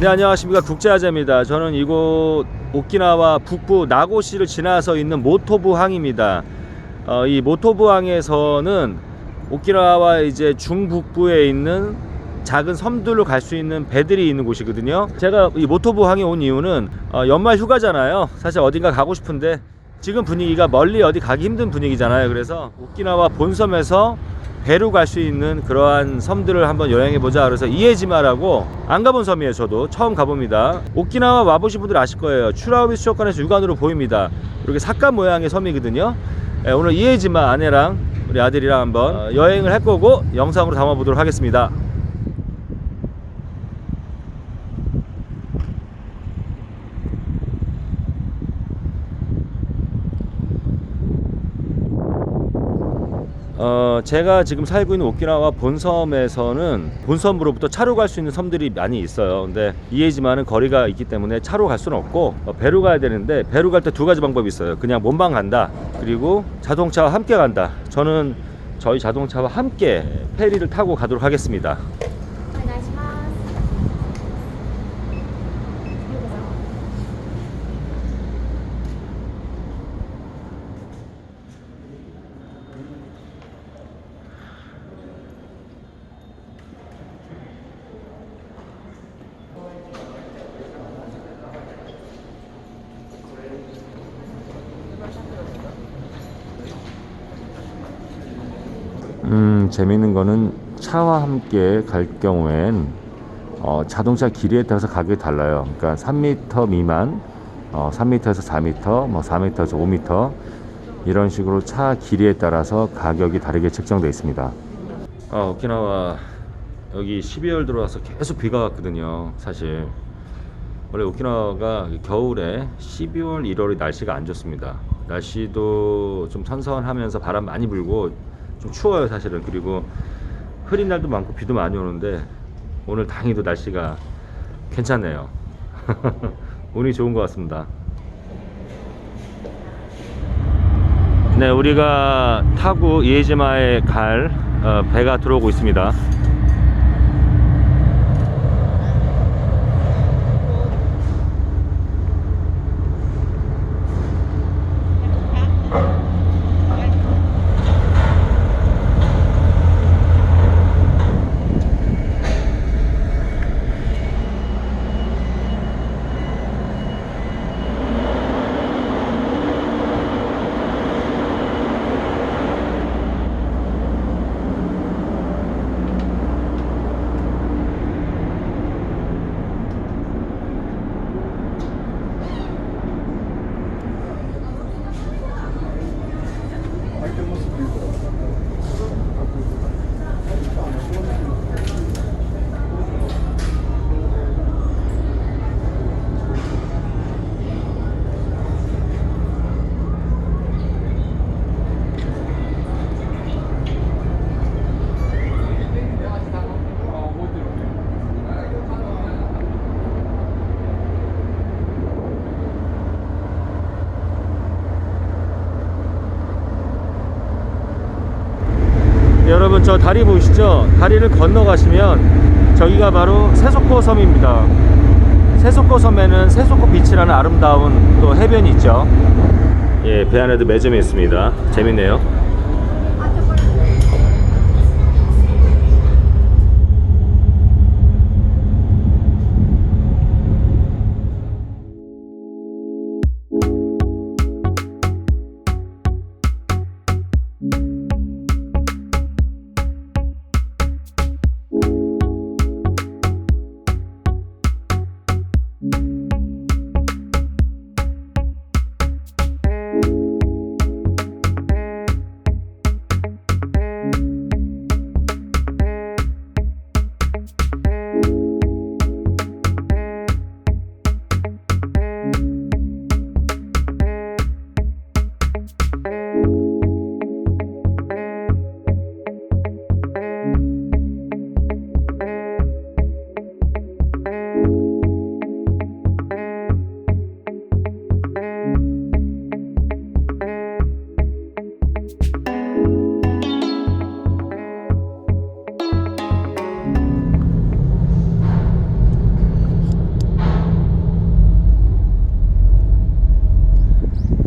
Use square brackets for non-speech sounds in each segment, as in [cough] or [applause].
네 안녕하십니까 국제화재입니다. 저는 이곳 오키나와 북부 나고시를 지나서 있는 모토부 항입니다. 어, 이 모토부 항에서는 오키나와 이제 중북부에 있는 작은 섬들로 갈 수 있는 배들이 있는 곳이거든요. 제가 이 모토부 항에 온 이유는 어, 연말 휴가잖아요. 사실 어딘가 가고 싶은데 지금 분위기가 멀리 어디 가기 힘든 분위기잖아요. 그래서 오키나와 본섬에서 배로 갈 수 있는 그러한 섬들을 한번 여행해 보자. 그래서 이에지마라고 안 가본 섬이에요. 저도 처음 가봅니다. 오키나와 와보신 분들 아실 거예요. 추라우비 수족관에서 육안으로 보입니다. 이렇게 삭간 모양의 섬이거든요. 예, 오늘 이에지마 아내랑 우리 아들이랑 한번 어, 여행을 할 거고 영상으로 담아 보도록 하겠습니다. 어, 제가 지금 살고 있는 오키나와 본섬에서는 본섬으로부터 차로 갈 수 있는 섬들이 많이 있어요. 근데 이해지만은 거리가 있기 때문에 차로 갈 수는 없고 어, 배로 가야 되는데 배로 갈 때 두 가지 방법이 있어요. 그냥 몸만 간다. 그리고 자동차와 함께 간다. 저는 저희 자동차와 함께 페리를 타고 가도록 하겠습니다. 음, 재밌는 거는 차와 함께 갈 경우엔 어, 자동차 길이에 따라서 가격이 달라요. 그러니까 3m 미만, 어, 3m에서 4m, 뭐 4m에서 5m 이런 식으로 차 길이에 따라서 가격이 다르게 책정되어 있습니다. 아, 오키나와 여기 12월 들어와서 계속 비가 왔거든요. 사실 원래 오키나와가 겨울에 12월, 1월이 날씨가 안 좋습니다. 날씨도 좀 선선하면서 바람 많이 불고 좀 추워요 사실은. 그리고 흐린 날도 많고 비도 많이 오는데 오늘 다행히도 날씨가 괜찮네요. [laughs] 운이 좋은 것 같습니다. 네, 우리가 타고 이에지마에 갈 어, 배가 들어오고 있습니다. 저 다리 보이시죠? 다리를 건너가시면 저기가 바로 세소코 섬입니다. 세소코 섬에는 세소코 비치라는 아름다운 또 해변이 있죠. 예, 배 안에도 매점이 있습니다. 재밌네요.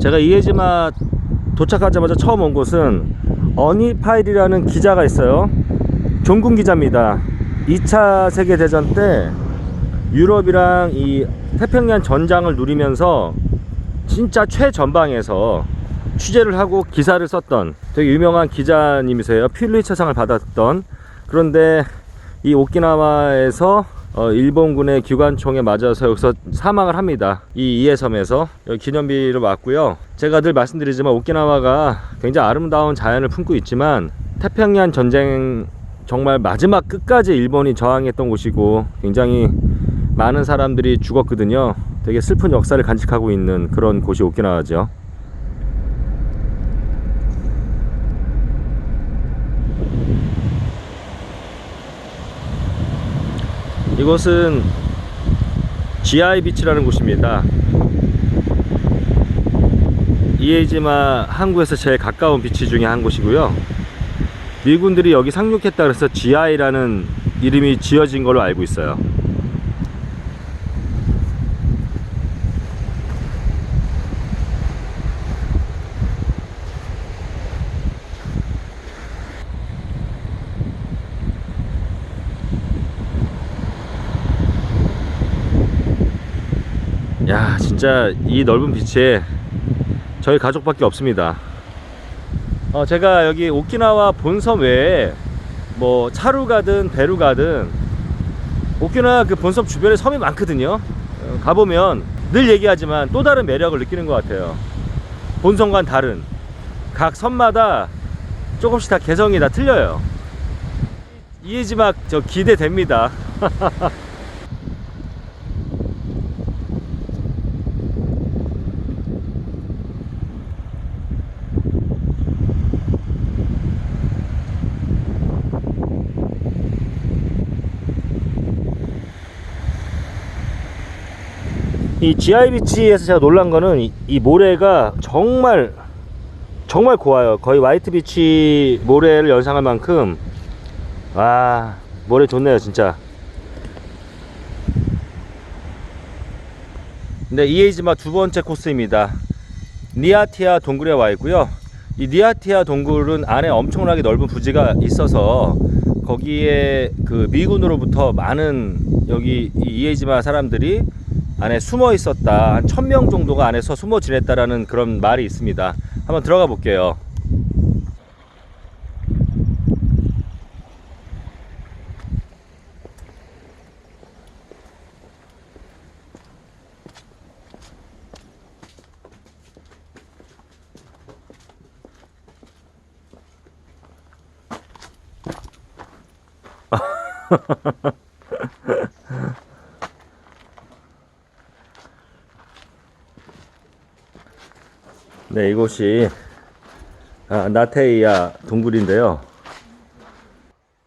제가 이에지마 도착하자마자 처음 온 곳은 어니파일이라는 기자가 있어요. 종군 기자입니다. 2차 세계대전 때 유럽이랑 이 태평양 전장을 누리면서 진짜 최전방에서 취재를 하고 기사를 썼던 되게 유명한 기자님이세요. 퓰리처상을 받았던 그런데 이 오키나와에서 어, 일본군의 기관총에 맞아서 여기서 사망을 합니다. 이 이해섬에서 여기 기념비를 왔고요. 제가 늘 말씀드리지만 오키나와가 굉장히 아름다운 자연을 품고 있지만 태평양 전쟁 정말 마지막 끝까지 일본이 저항했던 곳이고 굉장히 많은 사람들이 죽었거든요. 되게 슬픈 역사를 간직하고 있는 그런 곳이 오키나와죠. 이곳은 GI 비치라는 곳입니다. 이에지마 항구에서 제일 가까운 비치 중에 한 곳이고요. 미군들이 여기 상륙했다 그래서 GI라는 이름이 지어진 걸로 알고 있어요. 야, 진짜 이 넓은 비치에 저희 가족밖에 없습니다. 어, 제가 여기 오키나와 본섬 외에 뭐 차로 가든 배로 가든 오키나와 그 본섬 주변에 섬이 많거든요. 어, 가보면 늘 얘기하지만 또 다른 매력을 느끼는 것 같아요. 본섬과는 다른 각 섬마다 조금씩 다 개성이 다 틀려요. 이해지막 저 기대됩니다. [laughs] 이 GI 비치에서 제가 놀란 거는 이, 이 모래가 정말 정말 고와요. 거의 화이트 비치 모래를 연상할 만큼 와 모래 좋네요 진짜. 네 이에이지마 두 번째 코스입니다. 니아티아 동굴에 와 있고요. 이 니아티아 동굴은 안에 엄청나게 넓은 부지가 있어서 거기에 그 미군으로부터 많은 여기 이 이에지마 사람들이 안에 숨어 있었다. 한천명 정도가 안에서 숨어 지냈다라는 그런 말이 있습니다. 한번 들어가 볼게요. [laughs] 네, 이곳이 아, 나테이아 동굴인데요.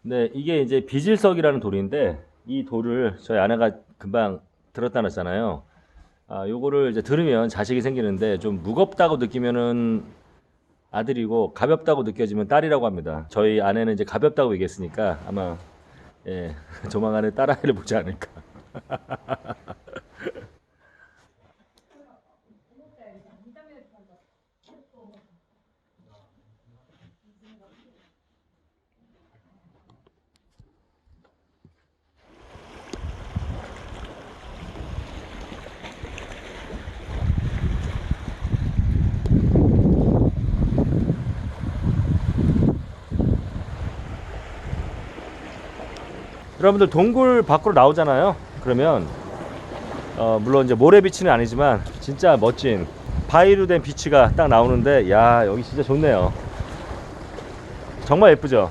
네, 이게 이제 비질석이라는 돌인데 이 돌을 저희 아내가 금방 들었다 놨잖아요. 아, 요거를 이제 들으면 자식이 생기는데 좀 무겁다고 느끼면은 아들이고 가볍다고 느껴지면 딸이라고 합니다. 저희 아내는 이제 가볍다고 얘기했으니까 아마 예, [laughs] 조만간에 딸아이를 보지 않을까. [laughs] 여러분들 동굴 밖으로 나오잖아요. 그러면 어, 물론 이제 모래 비치는 아니지만 진짜 멋진 바위로 된 비치가 딱 나오는데 야 여기 진짜 좋네요. 정말 예쁘죠.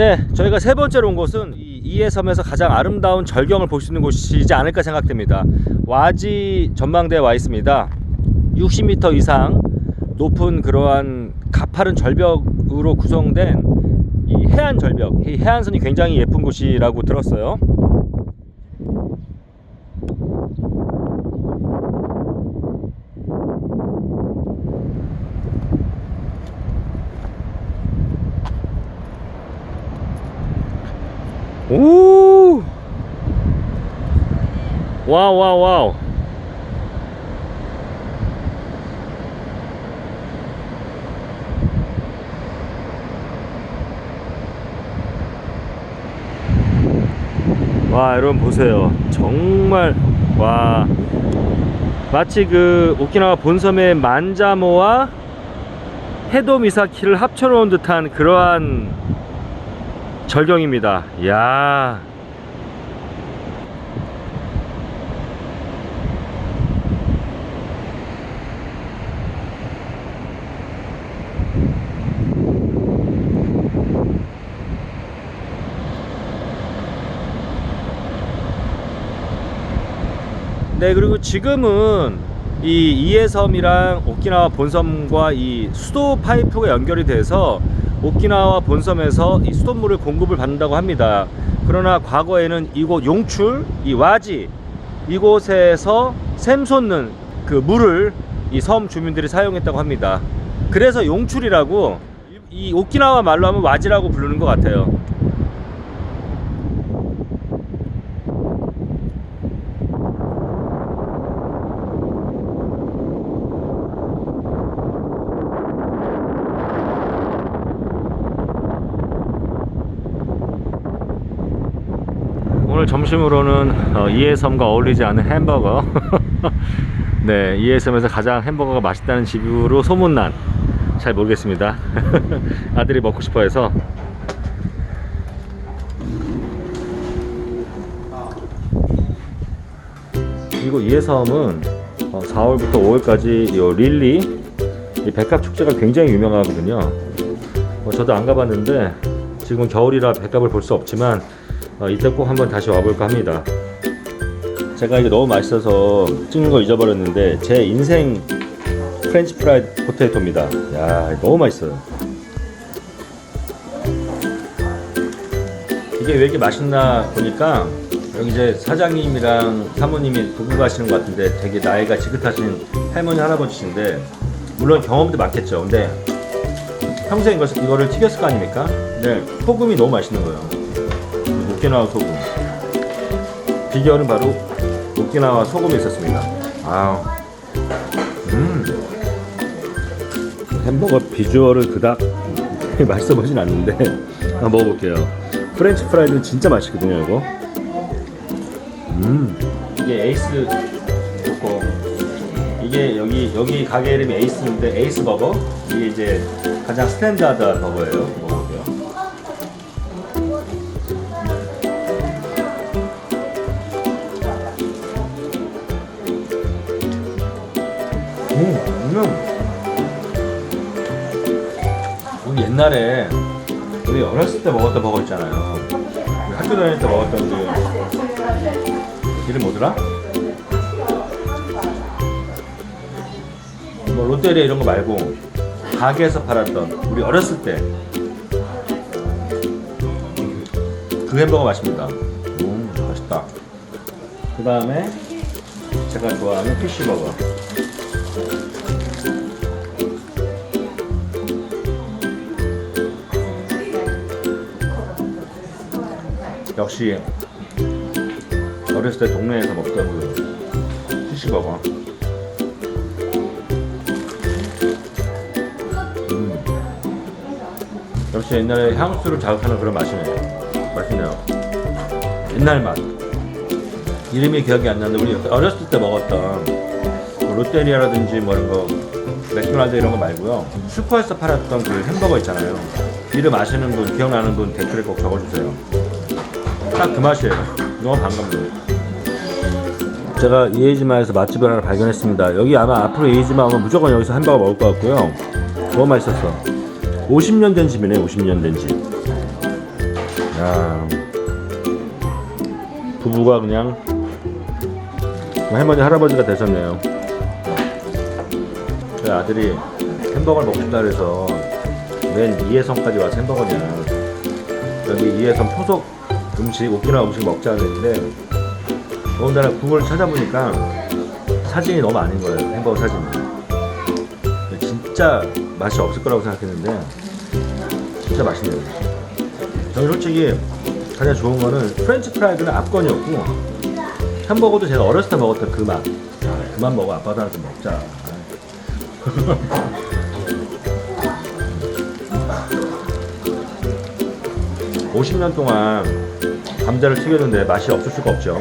네, 저희가 세 번째로 온 곳은 이 이해섬에서 가장 아름다운 절경을 볼 수 있는 곳이지 않을까 생각됩니다. 와지 전망대에 와 있습니다. 60m 이상 높은 그러한 가파른 절벽으로 구성된 이 해안 절벽, 이 해안선이 굉장히 예쁜 곳이라고 들었어요. 오! 와우 와우 와우. 와 여러분 보세요. 정말 와. 마치 그 오키나와 본섬의 만자모와 헤도미사키를 합쳐놓은 듯한 그러한 절경입니다. 야 네 그리고 지금은 이 이해섬이랑 오키나와 본섬과 이 수도 파이프가 연결이 돼서 오키나와 본섬에서 이 수돗물을 공급을 받는다고 합니다. 그러나 과거에는 이곳 용출, 이 와지 이곳에서 샘솟는 그 물을 이 섬 주민들이 사용했다고 합니다. 그래서 용출이라고 이- 이 오키나와 말로 하면 와지라고 부르는 것 같아요. 오늘 점심으로는 어, 이해섬과 어울리지 않은 햄버거. [laughs] 네, 이해섬에서 가장 햄버거가 맛있다는 집으로 소문난. 잘 모르겠습니다. [laughs] 아들이 먹고 싶어 해서. 그리고 이해섬은 어, 4월부터 5월까지 요 릴리 이 백합 축제가 굉장히 유명하거든요. 어, 저도 안 가봤는데 지금은 겨울이라 백합을 볼 수 없지만 어, 이때 꼭 한번 다시 와볼까 합니다. 제가 이게 너무 맛있어서 찍는 걸 잊어버렸는데 제 인생 프렌치 프라이드 포테이토입니다. 야 너무 맛있어요. 이게 왜 이렇게 맛있나 보니까 여기 이제 사장님이랑 사모님이 부부 가시는 것 같은데 되게 나이가 지긋하신 할머니 할아버지신데 물론 경험도 많겠죠. 근데 평생 이걸, 이거를 튀겼을 거 아닙니까? 근데 소금이 너무 맛있는 거예요. 오키나와 소금. 비결은 바로 오키나와 소금이 있었습니다. 아우. 음. 햄버거 비주얼을 그닥 [laughs] 맛있어 보진 않는데 한번 먹어볼게요. 프렌치 프라이드는 진짜 맛있거든요, 이거. 음. 이게 에이스 좋고 이게 여기 여기 가게 이름이 에이스인데 에이스 버거 이게 이제 가장 스탠다드한 버거예요. 옛날에 우리 어렸을 때 먹었던 버거 있잖아요. 학교 다닐 때 먹었던 그 이름 뭐더라? 뭐 롯데리아 이런 거 말고 가게에서 팔았던 우리 어렸을 때 그 햄버거 맛입니다. 음, 맛있다. 그 다음에 제가 좋아하는 피쉬버거. 역시 어렸을 때 동네에서 먹던 그 피쉬버거. 음. 역시 옛날에 향수를 자극하는 그런 맛이네요. 맛있네요. 옛날 맛. 이름이 기억이 안 나는데 우리 어렸을 때 먹었던 뭐 롯데리아라든지 뭐 이런 거 맥도날드 이런 거 말고요. 슈퍼에서 팔았던 그 햄버거 있잖아요. 이름 아시는 분, 기억나는 분 댓글에 꼭 적어주세요. 딱 그 맛이에요. 너무 반갑네요. 제가 이에이지마에서 맛집을 하나 발견했습니다. 여기 아마 앞으로 이에이지마 오면 무조건 여기서 햄버거 먹을 것 같고요. 너무 맛있었어. 50년 된 집이네, 50년 된 집. 야, 부부가 그냥 할머니 할아버지가 되셨네요. 제 아들이 햄버거를 먹고 싶다 그래서 맨 이해성까지 와서 햄버거냐 여기 이해성 토속 음식 오키나와 음식 먹자 그랬는데 더군다나 구글 찾아보니까 사진이 너무 아닌 거예요 햄버거 사진이 진짜 맛이 없을 거라고 생각했는데 진짜 맛있네요 저는 솔직히 가장 좋은 거는 프렌치 프라이드는 압권이었고 햄버거도 제가 어렸을 때 먹었던 그 맛. 그만 먹어 아빠도 하나 좀 먹자. 50년 동안 감자를 튀겼는데 맛이 없을 수가 없죠.